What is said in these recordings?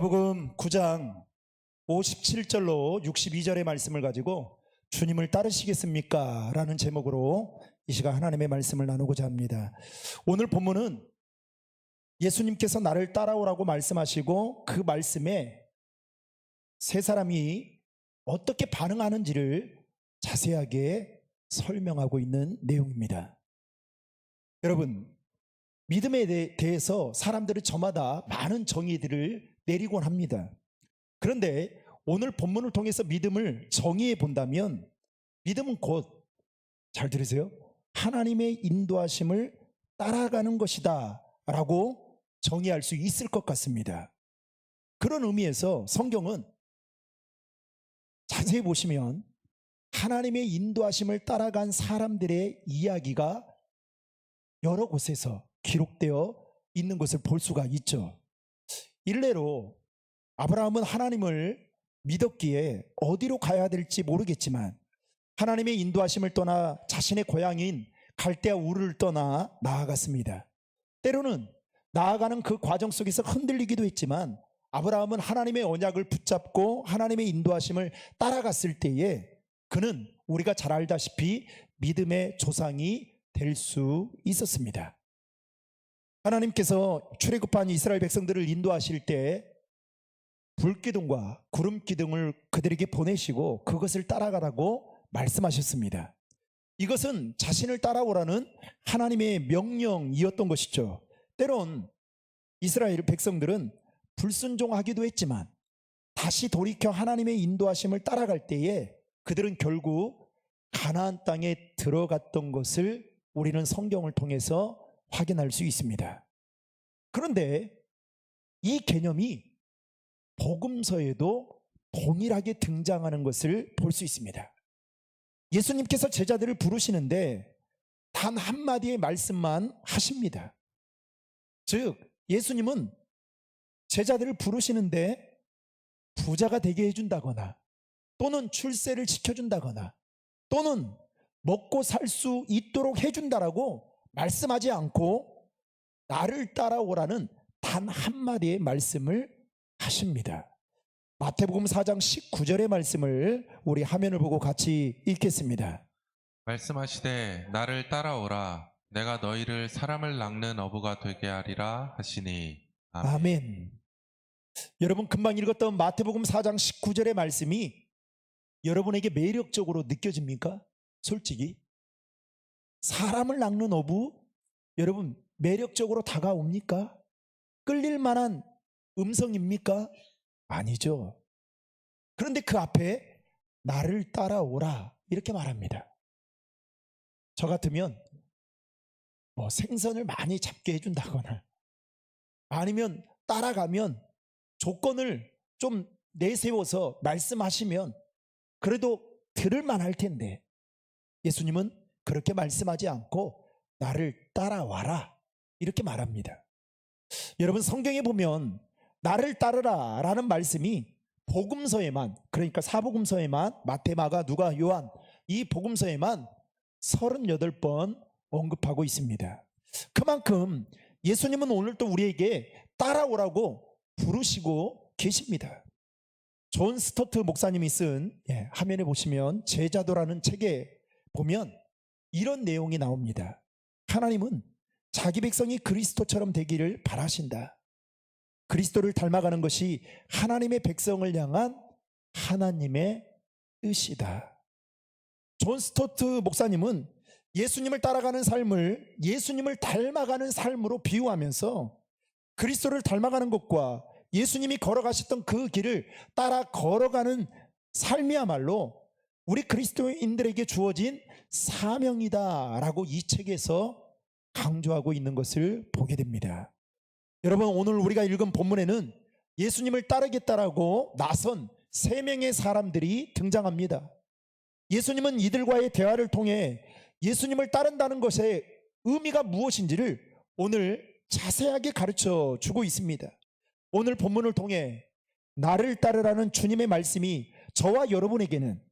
누가복음 9장 57절로 62절의 말씀을 가지고 주님을 따르시겠습니까? 라는 제목으로 이 시간 하나님의 말씀을 나누고자 합니다. 오늘 본문은 예수님께서 나를 따라오라고 말씀하시고 그 말씀에 세 사람이 어떻게 반응하는지를 자세하게 설명하고 있는 내용입니다. 여러분, 믿음에 대- 대해서 사람들은 저마다 많은 정의들을 내리곤 합니다. 그런데 오늘 본문을 통해서 믿음을 정의해 본다면 믿음은 곧, 잘 들으세요. 하나님의 인도하심을 따라가는 것이다. 라고 정의할 수 있을 것 같습니다. 그런 의미에서 성경은 자세히 보시면 하나님의 인도하심을 따라간 사람들의 이야기가 여러 곳에서 기록되어 있는 것을 볼 수가 있죠. 일례로 아브라함은 하나님을 믿었기에 어디로 가야 될지 모르겠지만 하나님의 인도하심을 떠나 자신의 고향인 갈대아 우르를 떠나 나아갔습니다. 때로는 나아가는 그 과정 속에서 흔들리기도 했지만 아브라함은 하나님의 언약을 붙잡고 하나님의 인도하심을 따라갔을 때에 그는 우리가 잘 알다시피 믿음의 조상이 될 수 있었습니다. 하나님께서 출애굽한 이스라엘 백성들을 인도하실 때 불기둥과 구름기둥을 그들에게 보내시고 그것을 따라가라고 말씀하셨습니다. 이것은 자신을 따라오라는 하나님의 명령이었던 것이죠. 때론 이스라엘 백성들은 불순종하기도 했지만 다시 돌이켜 하나님의 인도하심을 따라갈 때에 그들은 결국 가나안 땅에 들어갔던 것을 우리는 성경을 통해서 확인할 수 있습니다. 그런데 이 개념이 복음서에도 동일하게 등장하는 것을 볼 수 있습니다. 예수님께서 제자들을 부르시는데 단 한마디의 말씀만 하십니다. 즉, 예수님은 제자들을 부르시는데 부자가 되게 해준다거나 또는 출세를 시켜준다거나 또는 먹고 살 수 있도록 해준다라고 말씀하지 않고 나를 따라오라는 단 한마디의 말씀을 하십니다. 마태복음 4장 19절의 말씀을 우리 화면을 보고 같이 읽겠습니다. 말씀하시되 나를 따라오라 내가 너희를 사람을 낚는 어부가 되게 하리라 하시니 아멘. 아멘. 여러분 금방 읽었던 마태복음 4장 19절의 말씀이 여러분에게 매력적으로 느껴집니까? 솔직히 사람을 낚는 어부 여러분 매력적으로 다가옵니까? 끌릴 만한 음성입니까? 아니죠. 그런데 그 앞에 나를 따라오라 이렇게 말합니다. 저 같으면 뭐 생선을 많이 잡게 해준다거나 아니면 따라가면 조건을 좀 내세워서 말씀하시면 그래도 들을 만할 텐데 예수님은 그렇게 말씀하지 않고 나를 따라와라 이렇게 말합니다. 여러분 성경에 보면 나를 따르라 라는 말씀이 복음서에만 그러니까 사복음서에만 마테마가 누가 요한 이 복음서에만 38번 언급하고 있습니다. 그만큼 예수님은 오늘 또 우리에게 따라오라고 부르시고 계십니다. 존 스토트 목사님이 쓴 예, 화면에 보시면 제자도라는 책에 보면 이런 내용이 나옵니다. 하나님은 자기 백성이 그리스도처럼 되기를 바라신다. 그리스도를 닮아가는 것이 하나님의 백성을 향한 하나님의 뜻이다. 존 스토트 목사님은 예수님을 따라가는 삶을 예수님을 닮아가는 삶으로 비유하면서 그리스도를 닮아가는 것과 예수님이 걸어가셨던 그 길을 따라 걸어가는 삶이야말로 우리 그리스도인들에게 주어진 사명이다라고 이 책에서 강조하고 있는 것을 보게 됩니다. 여러분 오늘 우리가 읽은 본문에는 예수님을 따르겠다라고 나선 세 명의 사람들이 등장합니다. 예수님은 이들과의 대화를 통해 예수님을 따른다는 것의 의미가 무엇인지를 오늘 자세하게 가르쳐 주고 있습니다. 오늘 본문을 통해 나를 따르라는 주님의 말씀이 저와 여러분에게는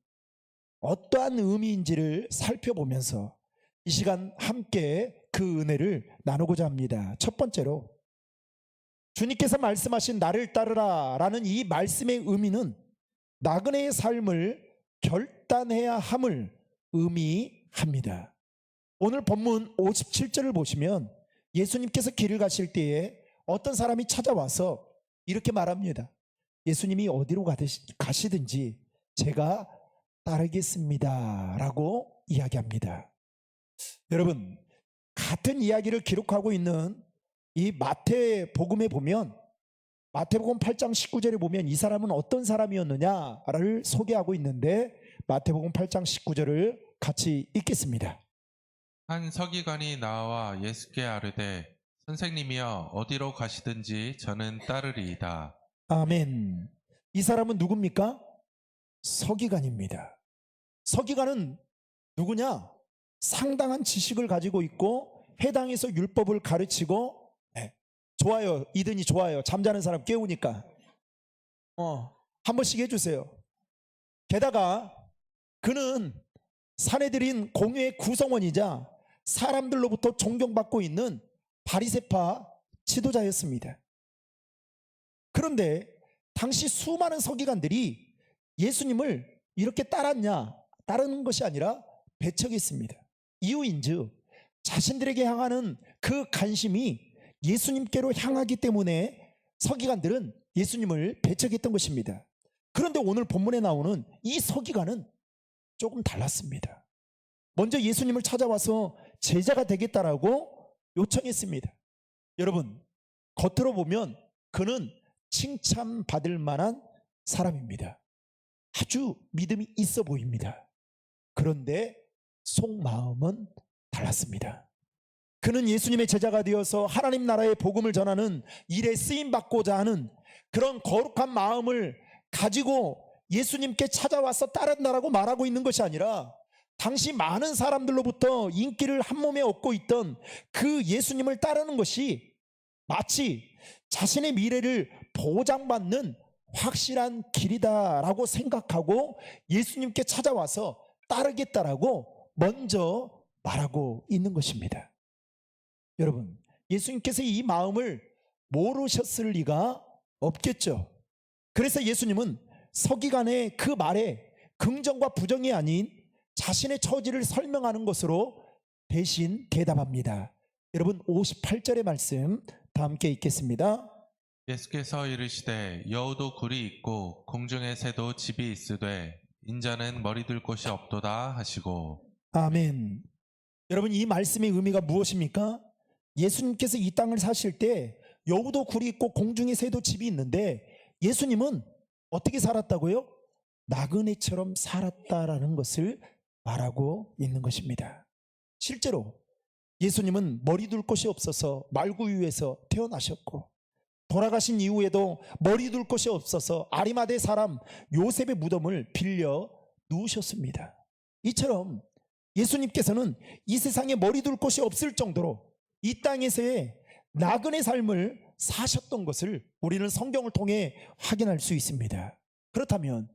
어떠한 의미인지를 살펴보면서 이 시간 함께 그 은혜를 나누고자 합니다. 첫 번째로 주님께서 말씀하신 나를 따르라 라는 이 말씀의 의미는 나그네의 삶을 결단해야 함을 의미합니다. 오늘 본문 57절을 보시면 예수님께서 길을 가실 때에 어떤 사람이 찾아와서 이렇게 말합니다. 예수님이 어디로 가시든지 제가 따르겠습니다. 라고 이야기합니다. 여러분, 같은 이야기를 기록하고 있는 이 마태 복음에 보면 마태복음 8장 19절에 보면 이 사람은 어떤 사람이었느냐를 소개하고 있는데 마태복음 8장 19절을 같이 읽겠습니다. 한 서기관이 나와 예수께 아르되 선생님이여 어디로 가시든지 저는 따르리이다. 아멘. 이 사람은 누굽니까? 서기관입니다. 서기관은 누구냐? 상당한 지식을 가지고 있고 해당에서 율법을 가르치고 네, 좋아요. 이든이 좋아요. 잠자는 사람 깨우니까 어, 한 번씩 해주세요. 게다가 그는 사내들인 공회의 구성원이자 사람들로부터 존경받고 있는 바리세파 지도자였습니다. 그런데 당시 수많은 서기관들이 예수님을 이렇게 따랐냐? 따르는 것이 아니라 배척했습니다. 이유인즉 자신들에게 향하는 그 관심이 예수님께로 향하기 때문에 서기관들은 예수님을 배척했던 것입니다. 그런데 오늘 본문에 나오는 이 서기관은 조금 달랐습니다. 먼저 예수님을 찾아와서 제자가 되겠다라고 요청했습니다. 여러분, 겉으로 보면 그는 칭찬받을 만한 사람입니다. 아주 믿음이 있어 보입니다. 그런데 속마음은 달랐습니다. 그는 예수님의 제자가 되어서 하나님 나라의 복음을 전하는 일에 쓰임 받고자 하는 그런 거룩한 마음을 가지고 예수님께 찾아와서 따른다라고 말하고 있는 것이 아니라 당시 많은 사람들로부터 인기를 한 몸에 얻고 있던 그 예수님을 따르는 것이 마치 자신의 미래를 보장받는 확실한 길이다라고 생각하고 예수님께 찾아와서 따르겠다라고 먼저 말하고 있는 것입니다. 여러분, 예수님께서 이 마음을 모르셨을 리가 없겠죠. 그래서 예수님은 서기관의 그 말에 긍정과 부정이 아닌 자신의 처지를 설명하는 것으로 대신 대답합니다. 여러분 58절의 말씀 다 함께 읽겠습니다. 예수께서 이르시되 여우도 굴이 있고 공중의 새도 집이 있으되 인자는 머리 둘 곳이 없도다 하시고 아멘. 여러분 이 말씀의 의미가 무엇입니까? 예수님께서 이 땅을 사실 때 여우도 굴이 있고 공중의 새도 집이 있는데 예수님은 어떻게 살았다고요? 나그네처럼 살았다라는 것을 말하고 있는 것입니다. 실제로 예수님은 머리 둘 곳이 없어서 말구 위에서 태어나셨고 돌아가신 이후에도 머리 둘 곳이 없어서 아리마대 사람 요셉의 무덤을 빌려 누우셨습니다. 이처럼 예수님께서는 이 세상에 머리 둘 곳이 없을 정도로 이 땅에서의 나그네 삶을 사셨던 것을 우리는 성경을 통해 확인할 수 있습니다. 그렇다면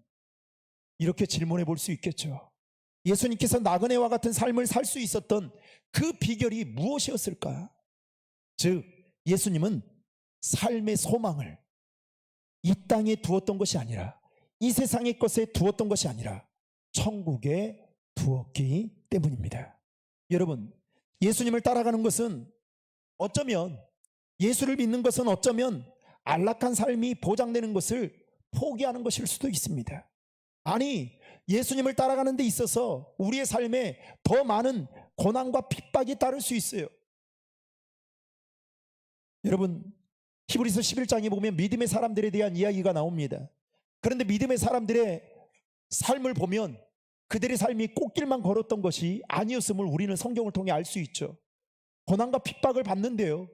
이렇게 질문해 볼 수 있겠죠. 예수님께서 나그네와 같은 삶을 살 수 있었던 그 비결이 무엇이었을까? 즉, 예수님은 삶의 소망을 이 땅에 두었던 것이 아니라 이 세상의 것에 두었던 것이 아니라 천국에 두었기 때문입니다. 여러분, 예수님을 따라가는 것은 어쩌면 예수를 믿는 것은 어쩌면 안락한 삶이 보장되는 것을 포기하는 것일 수도 있습니다. 아니, 예수님을 따라가는 데 있어서 우리의 삶에 더 많은 고난과 핍박이 따를 수 있어요. 여러분, 히브리서 11장에 보면 믿음의 사람들에 대한 이야기가 나옵니다. 그런데 믿음의 사람들의 삶을 보면 그들의 삶이 꽃길만 걸었던 것이 아니었음을 우리는 성경을 통해 알 수 있죠. 고난과 핍박을 받는데요.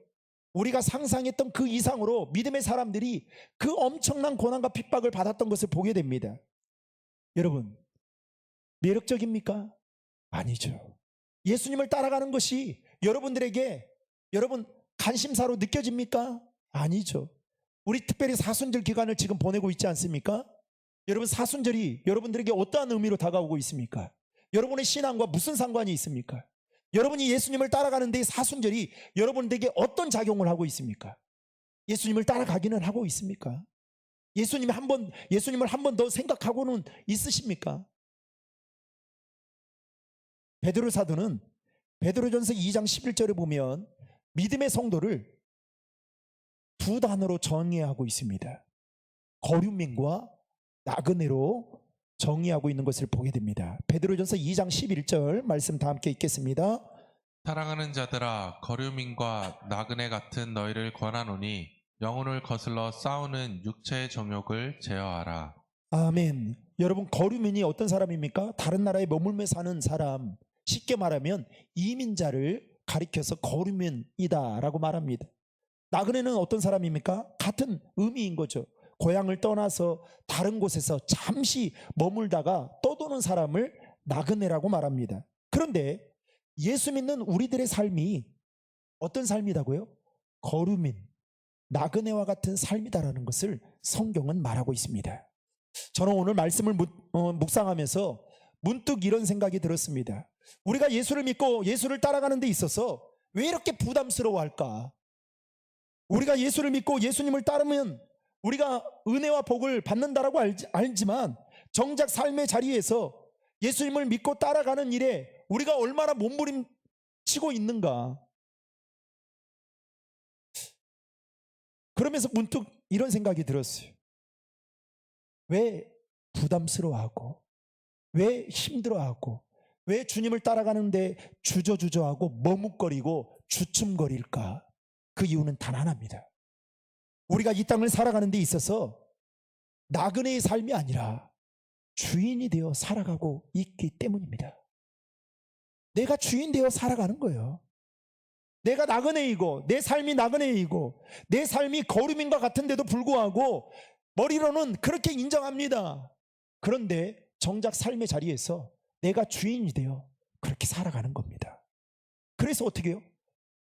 우리가 상상했던 그 이상으로 믿음의 사람들이 그 엄청난 고난과 핍박을 받았던 것을 보게 됩니다. 여러분, 매력적입니까? 아니죠. 예수님을 따라가는 것이 여러분들에게 여러분 관심사로 느껴집니까? 아니죠. 우리 특별히 사순절 기간을 지금 보내고 있지 않습니까? 여러분 사순절이 여러분들에게 어떠한 의미로 다가오고 있습니까? 여러분의 신앙과 무슨 상관이 있습니까? 여러분이 예수님을 따라가는데 이 사순절이 여러분들에게 어떤 작용을 하고 있습니까? 예수님을 따라가기는 하고 있습니까? 예수님이 한 번, 예수님을 한 번 더 생각하고는 있으십니까? 베드로 사도는 베드로전서 2장 11절에 보면 믿음의 성도를 두 단어로 정의하고 있습니다. 거류민과 나그네로 정의하고 있는 것을 보게 됩니다. 베드로전서 2장 11절 말씀 다 함께 읽겠습니다. 사랑하는 자들아 거류민과 나그네 같은 너희를 권하노니 영혼을 거슬러 싸우는 육체의 정욕을 제어하라. 아멘. 여러분 거류민이 어떤 사람입니까? 다른 나라에 머물며 사는 사람. 쉽게 말하면 이민자를 가리켜서 거류민이다라고 말합니다. 나그네는 어떤 사람입니까? 같은 의미인 거죠. 고향을 떠나서 다른 곳에서 잠시 머물다가 떠도는 사람을 나그네라고 말합니다. 그런데 예수 믿는 우리들의 삶이 어떤 삶이다고요? 거류민, 나그네와 같은 삶이다라는 것을 성경은 말하고 있습니다. 저는 오늘 말씀을 묵- 어, 묵상하면서 문득 이런 생각이 들었습니다. 우리가 예수를 믿고 예수를 따라가는 데 있어서 왜 이렇게 부담스러워할까? 우리가 예수를 믿고 예수님을 따르면 우리가 은혜와 복을 받는다라고 알지, 알지만 정작 삶의 자리에서 예수님을 믿고 따라가는 일에 우리가 얼마나 몸부림치고 있는가? 그러면서 문득 이런 생각이 들었어요. 왜 부담스러워하고 왜 힘들어하고 왜 주님을 따라가는데 주저주저하고 머뭇거리고 주춤거릴까? 그 이유는 단 하나입니다. 우리가 이 땅을 살아가는 데 있어서 나그네의 삶이 아니라 주인이 되어 살아가고 있기 때문입니다. 내가 주인 되어 살아가는 거예요. 내가 나그네이고 내 삶이 나그네이고 내 삶이 거루민과 같은데도 불구하고 머리로는 그렇게 인정합니다. 그런데 정작 삶의 자리에서 내가 주인이 되어 그렇게 살아가는 겁니다. 그래서 어떻게 해요?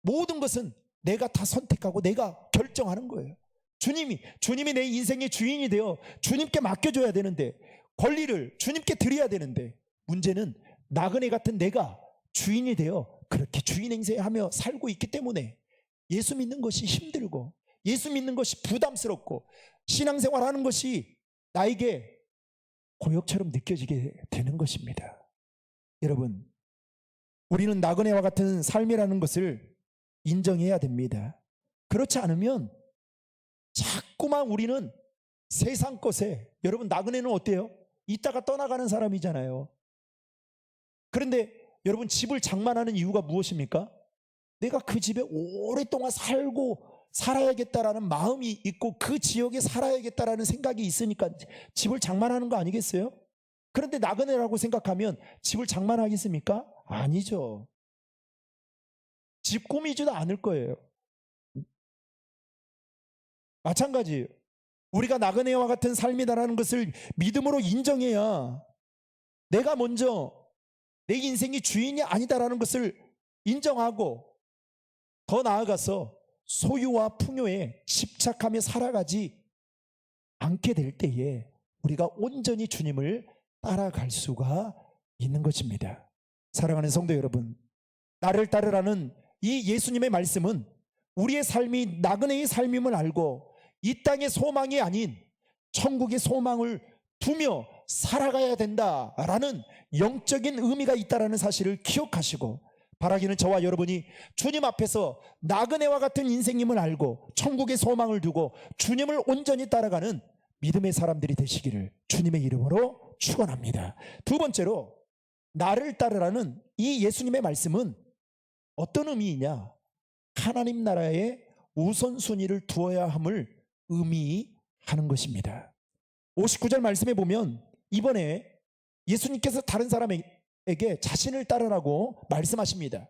모든 것은 내가 다 선택하고 내가 결정하는 거예요. 주님이 주님이 내 인생의 주인이 되어 주님께 맡겨줘야 되는데 권리를 주님께 드려야 되는데 문제는 나그네 같은 내가 주인이 되어 그렇게 주인 행세하며 살고 있기 때문에 예수 믿는 것이 힘들고 예수 믿는 것이 부담스럽고 신앙생활 하는 것이 나에게 고역처럼 느껴지게 되는 것입니다. 여러분, 우리는 나그네와 같은 삶이라는 것을 인정해야 됩니다. 그렇지 않으면 자꾸만 우리는 세상 것에 여러분 나그네는 어때요? 이따가 떠나가는 사람이잖아요. 그런데 여러분 집을 장만하는 이유가 무엇입니까? 내가 그 집에 오랫동안 살고 살아야겠다라는 마음이 있고 그 지역에 살아야겠다라는 생각이 있으니까 집을 장만하는 거 아니겠어요? 그런데 나그네라고 생각하면 집을 장만하겠습니까? 아니죠. 집 꾸미지도 않을 거예요. 마찬가지예요. 우리가 나그네와 같은 삶이다라는 것을 믿음으로 인정해야 내가 먼저 내 인생이 주인이 아니다라는 것을 인정하고 더 나아가서 소유와 풍요에 집착하며 살아가지 않게 될 때에 우리가 온전히 주님을 따라갈 수가 있는 것입니다. 사랑하는 성도 여러분, 나를 따르라는 이 예수님의 말씀은 우리의 삶이 나그네의 삶임을 알고 이 땅의 소망이 아닌 천국의 소망을 두며 살아가야 된다라는 영적인 의미가 있다라는 사실을 기억하시고 바라기는 저와 여러분이 주님 앞에서 나그네와 같은 인생임을 알고 천국의 소망을 두고 주님을 온전히 따라가는 믿음의 사람들이 되시기를 주님의 이름으로 축원합니다. 두 번째로 나를 따르라는 이 예수님의 말씀은 어떤 의미이냐? 하나님 나라의 우선순위를 두어야 함을 의미하는 것입니다. 59절 말씀에 보면 이번에 예수님께서 다른 사람에게 자신을 따르라고 말씀하십니다.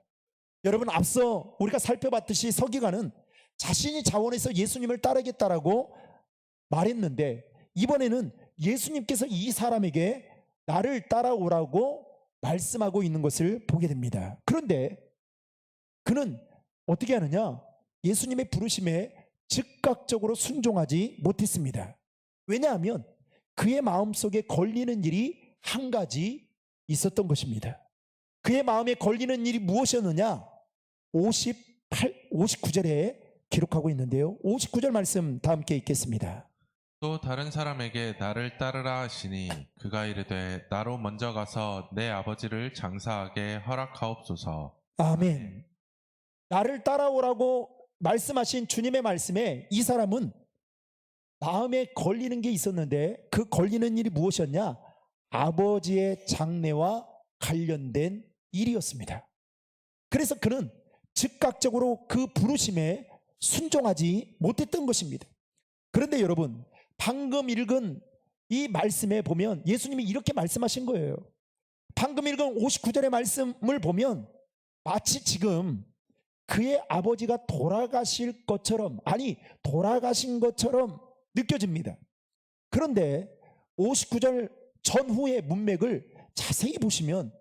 여러분 앞서 우리가 살펴봤듯이 서기관은 자신이 자원해서 예수님을 따르겠다라고 말했는데 이번에는 예수님께서 이 사람에게 나를 따라오라고 말씀하고 있는 것을 보게 됩니다. 그런데 그는 어떻게 하느냐? 예수님의 부르심에 즉각적으로 순종하지 못했습니다. 왜냐하면 그의 마음속에 걸리는 일이 한 가지 있었던 것입니다. 그의 마음에 걸리는 일이 무엇이었느냐? 58, 59절에 기록하고 있는데요. 59절 말씀 다 함께 읽겠습니다. 또 다른 사람에게 나를 따르라 하시니 그가 이르되 나로 먼저 가서 내 아버지를 장사하게 허락하옵소서. 아멘. 나를 따라오라고 말씀하신 주님의 말씀에 이 사람은 마음에 걸리는 게 있었는데 그 걸리는 일이 무엇이었냐? 아버지의 장례와 관련된 일이었습니다. 그래서 그는 즉각적으로 그 부르심에 순종하지 못했던 것입니다. 그런데 여러분, 방금 읽은 이 말씀에 보면 예수님이 이렇게 말씀하신 거예요. 방금 읽은 59절의 말씀을 보면 마치 지금 그의 아버지가 돌아가실 것처럼, 아니, 돌아가신 것처럼 느껴집니다. 그런데 59절 전후의 문맥을 자세히 보시면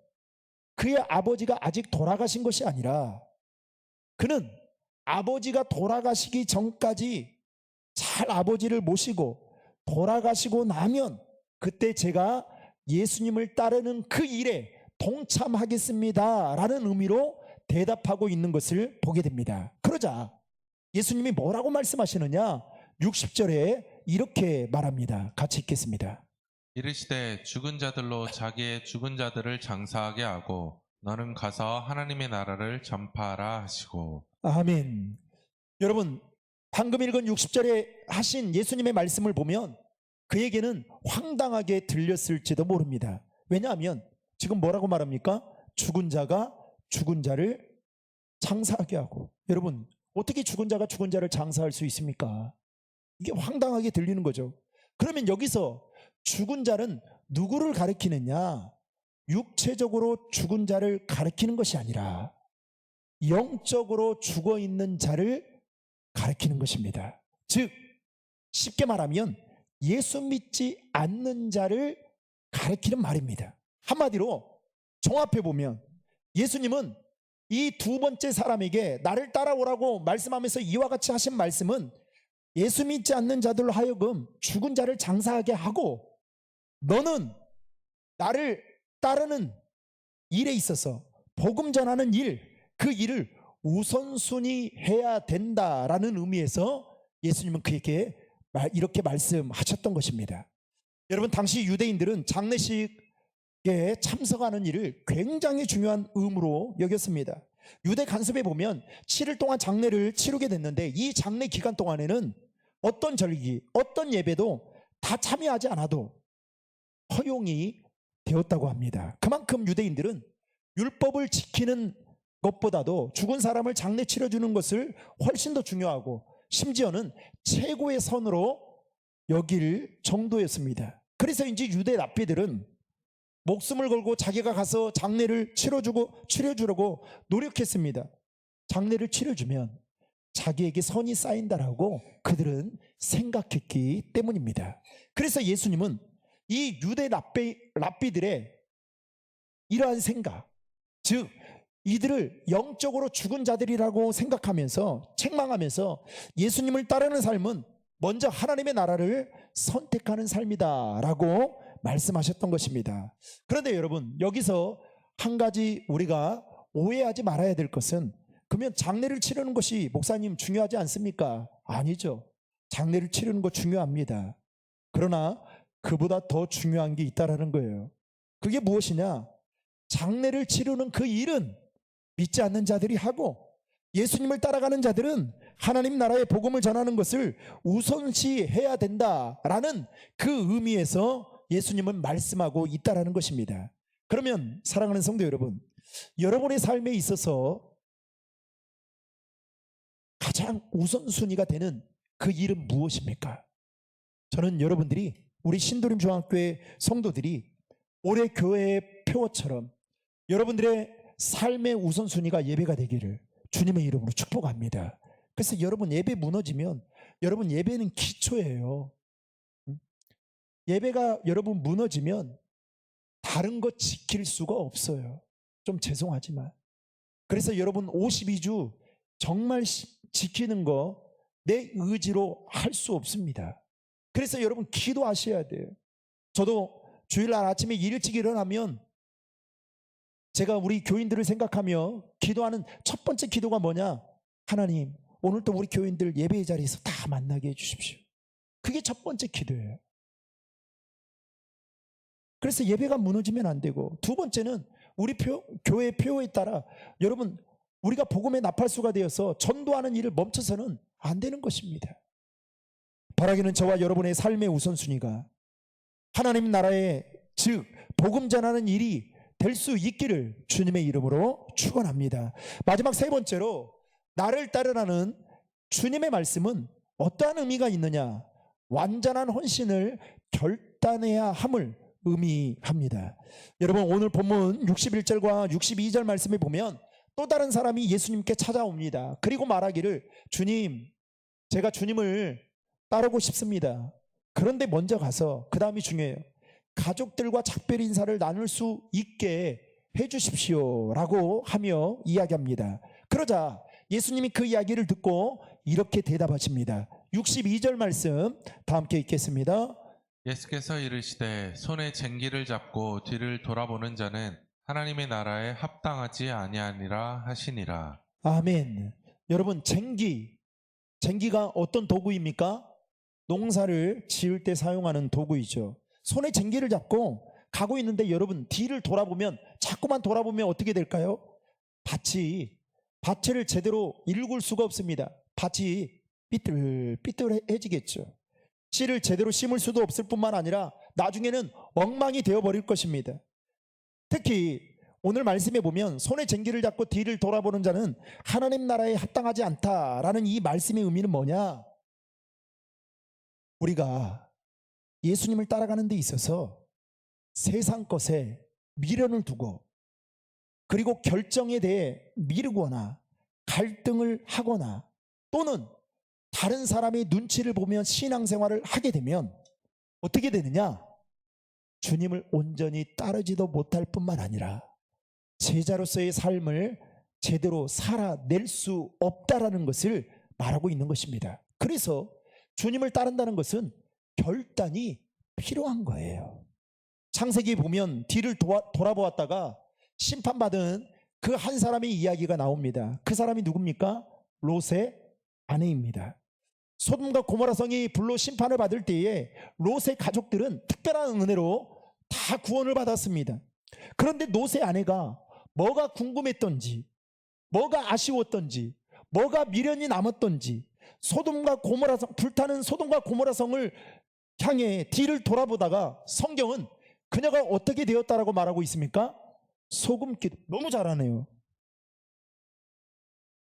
그의 아버지가 아직 돌아가신 것이 아니라 그는 아버지가 돌아가시기 전까지 잘 아버지를 모시고 돌아가시고 나면 그때 제가 예수님을 따르는 그 일에 동참하겠습니다. 라는 의미로 대답하고 있는 것을 보게 됩니다. 그러자 예수님이 뭐라고 말씀하시느냐? 60절에 이렇게 말합니다. 같이 읽겠습니다. 이르시되 죽은 자들로 자기의 죽은 자들을 장사하게 하고 너는 가서 하나님의 나라를 전파하라 하시고 아멘. 여러분, 방금 읽은 60절에 하신 예수님의 말씀을 보면 그에게는 황당하게 들렸을지도 모릅니다. 왜냐하면 지금 뭐라고 말합니까? 죽은 자가 죽은 자를 장사하게 하고 여러분 어떻게 죽은 자가 죽은 자를 장사할 수 있습니까? 이게 황당하게 들리는 거죠. 그러면 여기서 죽은 자는 누구를 가리키느냐? 육체적으로 죽은 자를 가리키는 것이 아니라 영적으로 죽어 있는 자를 가리키는 것입니다. 즉 쉽게 말하면 예수 믿지 않는 자를 가리키는 말입니다. 한마디로 종합해 보면 예수님은 이 두 번째 사람에게 나를 따라오라고 말씀하면서 이와 같이 하신 말씀은 예수 믿지 않는 자들로 하여금 죽은 자를 장사하게 하고 너는 나를 따르는 일에 있어서 복음 전하는 일, 그 일을 우선순위 해야 된다라는 의미에서 예수님은 그에게 말- 이렇게 말씀하셨던 것입니다. 여러분 당시 유대인들은 장례식 에 참석하는 일을 굉장히 중요한 의무로 여겼습니다. 유대 간섭에 보면 7일 동안 장례를 치르게 됐는데 이 장례 기간 동안에는 어떤 절기, 어떤 예배도 다 참여하지 않아도 허용이 되었다고 합니다. 그만큼 유대인들은 율법을 지키는 것보다도 죽은 사람을 장례 치러주는 것을 훨씬 더 중요하고 심지어는 최고의 선으로 여길 정도였습니다. 그래서인지 유대 랍비들은 목숨을 걸고 자기가 가서 장례를 치러주고 치러주려고 노력했습니다. 장례를 치러주면 자기에게 선이 쌓인다라고 그들은 생각했기 때문입니다. 그래서 예수님은 이 유대 랍비, 랍비들의 이러한 생각, 즉 이들을 영적으로 죽은 자들이라고 생각하면서 책망하면서 예수님을 따르는 삶은 먼저 하나님의 나라를 선택하는 삶이다라고 말씀하셨던 것입니다. 그런데 여러분 여기서 한 가지 우리가 오해하지 말아야 될 것은 그러면 장례를 치르는 것이 목사님 중요하지 않습니까? 아니죠. 장례를 치르는 거 중요합니다. 그러나 그보다 더 중요한 게 있다라는 거예요. 그게 무엇이냐? 장례를 치르는 그 일은 믿지 않는 자들이 하고 예수님을 따라가는 자들은 하나님 나라의 복음을 전하는 것을 우선시해야 된다라는 그 의미에서 예수님은 말씀하고 있다라는 것입니다. 그러면 사랑하는 성도 여러분, 여러분의 삶에 있어서 가장 우선순위가 되는 그 일은 무엇입니까? 저는 여러분들이 우리 신도림 중학교의 성도들이 올해 교회의 표어처럼 여러분들의 삶의 우선순위가 예배가 되기를 주님의 이름으로 축복합니다. 그래서 여러분 예배 무너지면 여러분 예배는 기초예요. 음? 예배가 여러분 무너지면 다른 것 지킬 수가 없어요. 좀 죄송하지만. 그래서 여러분 52주 정말 시- 지키는 거 내 의지로 할 수 없습니다. 그래서 여러분 기도하셔야 돼요. 저도 주일날 아침에 일찍 일어나면 제가 우리 교인들을 생각하며 기도하는 첫 번째 기도가 뭐냐? 하나님, 오늘도 우리 교인들 예배의 자리에서 다 만나게 해주십시오. 그게 첫 번째 기도예요. 그래서 예배가 무너지면 안 되고 두 번째는 우리 표, 교회 표에 따라 여러분 우리가 복음의 나팔수가 되어서 전도하는 일을 멈춰서는 안 되는 것입니다. 바라기는 저와 여러분의 삶의 우선순위가 하나님 나라의 즉 복음 전하는 일이 될 수 있기를 주님의 이름으로 축원합니다. 마지막 세 번째로 나를 따르라는 주님의 말씀은 어떠한 의미가 있느냐? 완전한 헌신을 결단해야 함을 의미합니다. 여러분 오늘 본문 61절과 62절 말씀에 보면 또 다른 사람이 예수님께 찾아옵니다. 그리고 말하기를 주님 제가 주님을 따르고 싶습니다. 그런데 먼저 가서 그 다음이 중요해요. 가족들과 작별 인사를 나눌 수 있게 해주십시오 라고 하며 이야기합니다. 그러자 예수님이 그 이야기를 듣고 이렇게 대답하십니다. 62절 말씀 다 함께 읽겠습니다. 예수께서 이르시되 손에 쟁기를 잡고 뒤를 돌아보는 자는 하나님의 나라에 합당하지 아니하니라 하시니라. 아멘. 여러분 쟁기, 쟁기가 어떤 도구입니까? 농사를 지을 때 사용하는 도구이죠. 손에 쟁기를 잡고 가고 있는데 여러분 뒤를 돌아보면 자꾸만 돌아보면 어떻게 될까요? 밭이 밭을 제대로 일굴 수가 없습니다. 밭이 삐뚤삐뚤해지겠죠. 씨를 제대로 심을 수도 없을 뿐만 아니라 나중에는 엉망이 되어버릴 것입니다. 특히 오늘 말씀에 보면 손에 쟁기를 잡고 뒤를 돌아보는 자는 하나님 나라에 합당하지 않다라는 이 말씀의 의미는 뭐냐? 우리가 예수님을 따라가는 데 있어서 세상 것에 미련을 두고 그리고 결정에 대해 미루거나 갈등을 하거나 또는 다른 사람의 눈치를 보며 신앙생활을 하게 되면 어떻게 되느냐? 주님을 온전히 따르지도 못할 뿐만 아니라 제자로서의 삶을 제대로 살아낼 수 없다라는 것을 말하고 있는 것입니다. 그래서 주님을 따른다는 것은 결단이 필요한 거예요. 창세기 보면 뒤를 도와, 돌아보았다가 심판받은 그 한 사람의 이야기가 나옵니다. 그 사람이 누굽니까? 롯의 아내입니다. 소돔과 고모라 성이 불로 심판을 받을 때에 롯의 가족들은 특별한 은혜로 다 구원을 받았습니다. 그런데 롯의 아내가 뭐가 궁금했던지, 뭐가 아쉬웠던지, 뭐가 미련이 남았던지, 소돔과 고모라 성, 불타는 소돔과 고모라 성을 향해 뒤를 돌아보다가 성경은 그녀가 어떻게 되었다라고 말하고 있습니까? 소금 기둥. 너무 잘하네요.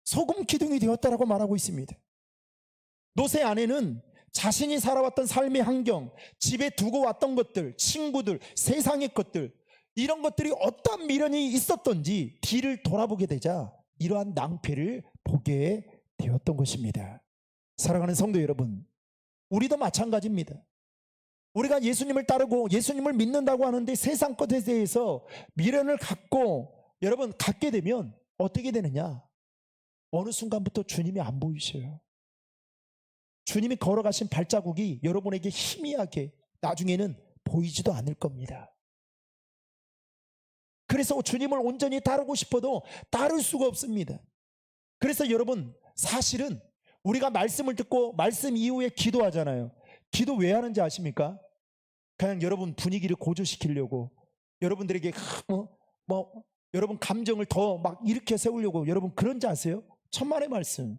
소금 기둥이 되었다라고 말하고 있습니다. 노세 아내는 자신이 살아왔던 삶의 환경, 집에 두고 왔던 것들, 친구들, 세상의 것들, 이런 것들이 어떤 미련이 있었던지 뒤를 돌아보게 되자 이러한 낭패를 보게 되었던 것입니다. 사랑하는 성도 여러분, 우리도 마찬가지입니다. 우리가 예수님을 따르고 예수님을 믿는다고 하는데 세상 것에 대해서 미련을 갖고 여러분 갖게 되면 어떻게 되느냐? 어느 순간부터 주님이 안 보이셔요. 주님이 걸어가신 발자국이 여러분에게 희미하게 나중에는 보이지도 않을 겁니다. 그래서 주님을 온전히 따르고 싶어도 따를 수가 없습니다. 그래서 여러분 사실은 우리가 말씀을 듣고 말씀 이후에 기도하잖아요. 기도 왜 하는지 아십니까? 그냥 여러분 분위기를 고조시키려고 여러분들에게 뭐, 뭐 여러분 감정을 더 막 일으켜 세우려고 여러분 그런지 아세요? 천만의 말씀.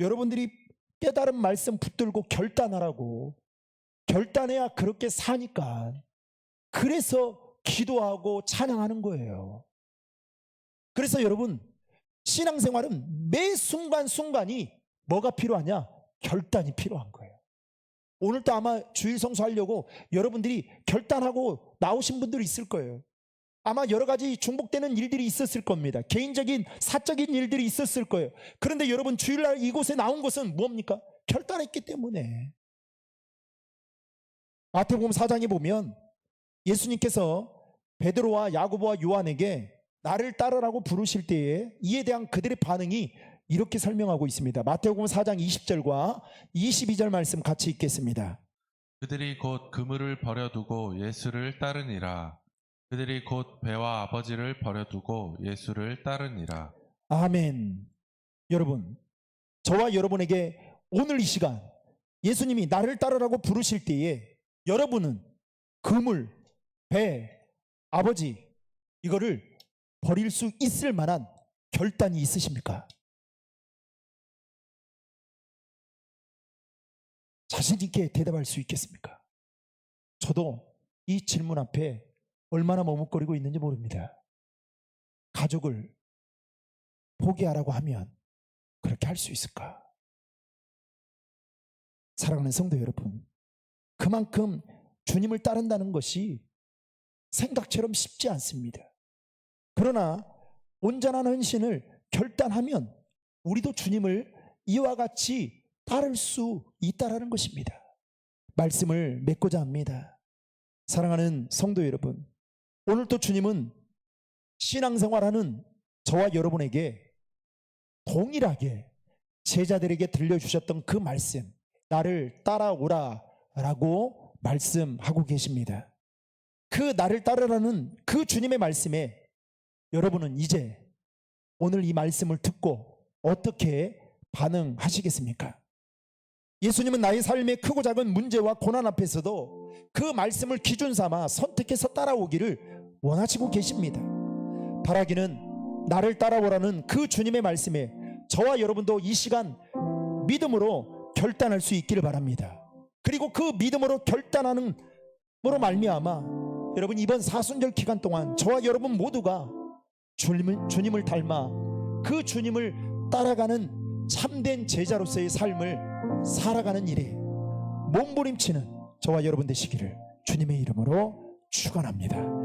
여러분들이 깨달은 말씀 붙들고 결단하라고 결단해야 그렇게 사니까 그래서 기도하고 찬양하는 거예요. 그래서 여러분 신앙생활은 매 순간순간이 뭐가 필요하냐? 결단이 필요한 거예요. 오늘도 아마 주일 성수하려고 여러분들이 결단하고 나오신 분들이 있을 거예요. 아마 여러 가지 중복되는 일들이 있었을 겁니다. 개인적인 사적인 일들이 있었을 거예요. 그런데 여러분 주일날 이곳에 나온 것은 뭡니까? 결단했기 때문에. 마태복음 4장에 보면 예수님께서 베드로와 야고보와 요한에게 나를 따르라고 부르실 때에 이에 대한 그들의 반응이 이렇게 설명하고 있습니다. 마태복음 4장 20절과 22절 말씀 같이 읽겠습니다. 그들이 곧 그물을 버려두고 예수를 따르니라. 그들이 곧 배와 아버지를 버려두고 예수를 따르니라. 아멘. 여러분, 저와 여러분에게 오늘 이 시간 예수님이 나를 따르라고 부르실 때에 여러분은 그물, 배, 아버지 이거를 버릴 수 있을 만한 결단이 있으십니까? 자신 있게 대답할 수 있겠습니까? 저도 이 질문 앞에 얼마나 머뭇거리고 있는지 모릅니다. 가족을 포기하라고 하면 그렇게 할 수 있을까? 사랑하는 성도 여러분, 그만큼 주님을 따른다는 것이 생각처럼 쉽지 않습니다. 그러나 온전한 헌신을 결단하면 우리도 주님을 이와 같이 따를 수 있다라는 것입니다. 말씀을 맺고자 합니다. 사랑하는 성도 여러분, 오늘 또 주님은 신앙생활하는 저와 여러분에게 동일하게 제자들에게 들려주셨던 그 말씀, 나를 따라오라 라고 말씀하고 계십니다. 그 나를 따르라는 그 주님의 말씀에 여러분은 이제 오늘 이 말씀을 듣고 어떻게 반응하시겠습니까? 예수님은 나의 삶의 크고 작은 문제와 고난 앞에서도 그 말씀을 기준 삼아 선택해서 따라오기를 원하시고 계십니다. 바라기는 나를 따라오라는 그 주님의 말씀에 저와 여러분도 이 시간 믿음으로 결단할 수 있기를 바랍니다. 그리고 그 믿음으로 결단하는 으로 말미암아 여러분 이번 사순절 기간 동안 저와 여러분 모두가 주님을, 주님을 닮아 그 주님을 따라가는 참된 제자로서의 삶을 살아가는 일에 몸부림치는 저와 여러분 되시기를 주님의 이름으로 축원합니다.